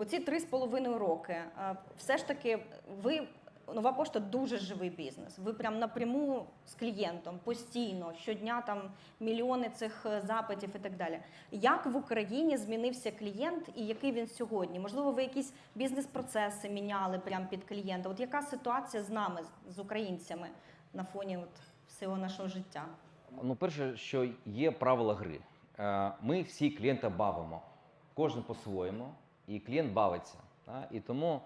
Оці три з половиною роки, е, все ж таки, ви нова пошта дуже живий бізнес. Ви прям напряму з клієнтом постійно, щодня там мільйони цих е, запитів і так далі. Як в Україні змінився клієнт і який він сьогодні? Можливо, ви якісь бізнес-процеси міняли прямо під клієнта? От яка ситуація з нами, з українцями на фоні от всього нашого життя? Ну, перше, що є правила гри. Е, Ми всі клієнта бавимо, кожен по-своєму, і клієнт бавиться. І тому,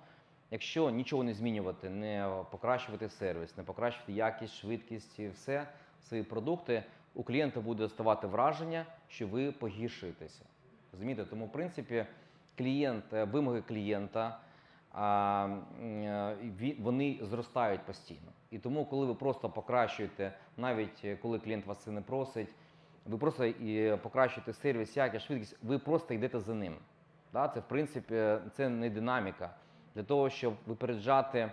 якщо нічого не змінювати, не покращувати сервіс, не покращувати якість, швидкість і все, свої продукти, у клієнта буде ставати враження, що ви погіршуєтеся. Розумієте? Тому, в принципі, клієнт, е, вимоги клієнта е, вони зростають постійно. І тому, коли ви просто покращуєте, навіть е, коли клієнт вас це не просить, ви просто покращуєте сервіс, якість, швидкість, ви просто йдете за ним. Да? Це, в принципі, це не динаміка. Для того, щоб випереджати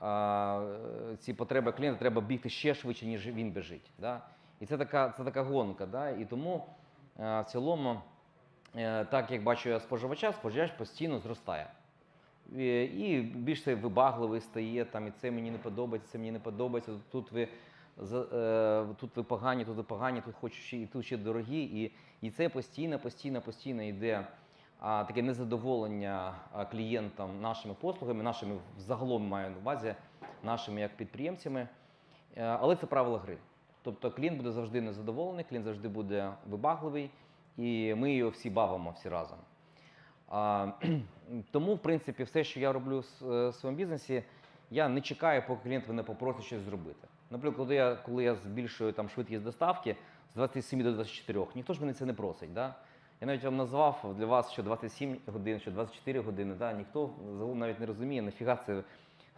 а, е, ці потреби клієнта, треба бігти ще швидше, ніж він біжить. Да? І це така, це така гонка. Да? І тому е, в цілому, е, так як бачу я споживача, споживач постійно зростає. Е, І більш вибагливий стає, там, і це мені не подобається, це мені не подобається. Тут ви, тут ви погані, тут ви погані, тут хочу ще, і тут ще дорогі. І, і це постійно, постійно, постійно йде а, таке незадоволення клієнтам нашими послугами, нашими взагалом маю на увазі, нашими як підприємцями. Е, Але це правила гри. Тобто клієнт буде завжди незадоволений, клієнт завжди буде вибагливий, і ми його всі бавимо всі разом. Тому, в принципі, все, що я роблю в в своєму бізнесі, я не чекаю, поки клієнт мене попросить щось зробити. Наприклад, коли я, коли я збільшую там, швидкість доставки з 27 до 24, ніхто ж мене це не просить. Да? Я навіть вам назвав для вас, що 27 годин, що 24 години. Да? Ніхто загалом навіть не розуміє, нафіга це,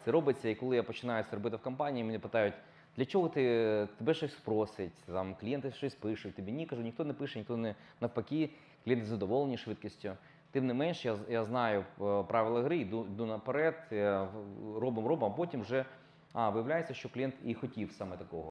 це робиться. І коли я починаю це робити в компанії, мене питають, для чого ти тебе щось просить, там клієнти щось пишуть, тобі ні, кажу, ніхто не пише, ніхто не навпаки, клієнти задоволені швидкістю. Тим не менш, я, я знаю е, правила гри, йду, йду наперед, робимо, робимо, а потім вже а, виявляється, що клієнт і хотів саме такого.